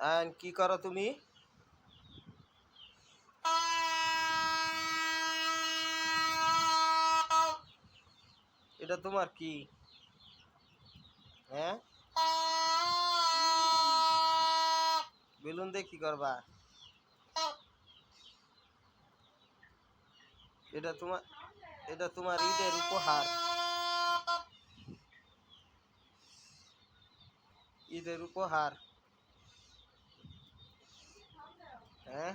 আন কি করো তুমি? এটা তোমার কি? হ্যাঁ? বেলুন দিয়ে কি করবা? এটা তোমার এটা তোমার ঈদের উপহার। ঈদের উপহার। হ্যাঁ?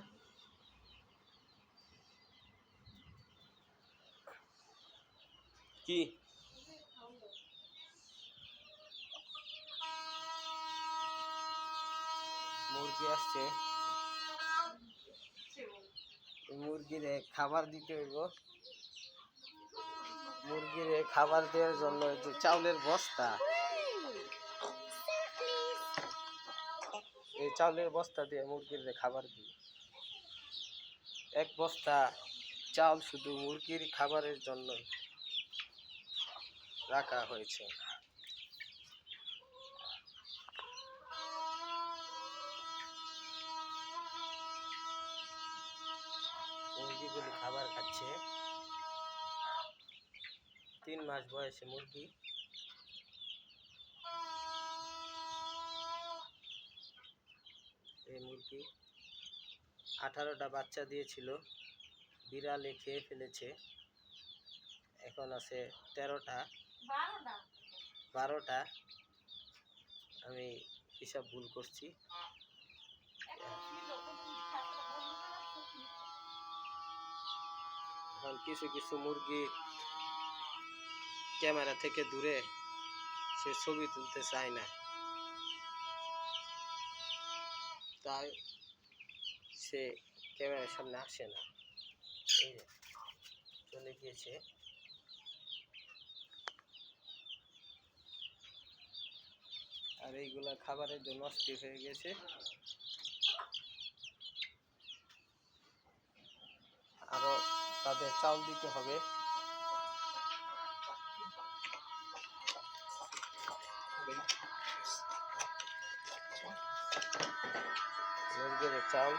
কি? মুরগি আসছে। মুরগিরে খাবার দিতে হইব। মুরগিরে খাবার দেওয়ার জন্য যে চাউলের বস্তা। এই চাউলের বস্তা দিয়ে মুরগির খাবার দিই। এক বস্তা চাল শুধু মুরগির খাবারের জন্যই রাখা হয়েছে। মুরগিগুলি খাবার খাচ্ছে। তিন মাস বয়সে মুরগি। এই মুরগি আঠারোটা বাচ্চা দিয়েছিল। বিড়ালে খেয়ে ফেলেছে। এখন আছে তেরোটা। বারোটা। আমি হিসাব ভুল করছি। এখন কিছু কিছু মুরগি ক্যামেরা থেকে দূরে সে ছবি তুলতে চায় না। তাই সে ক্যামেরার সামনে আসে না। এই চলে গিয়েছে। আর এইগুলা খাবারের জন্য অস্থির হয়ে গেছে। আরও তাদের চাল দিতে হবে। মুরগির চাল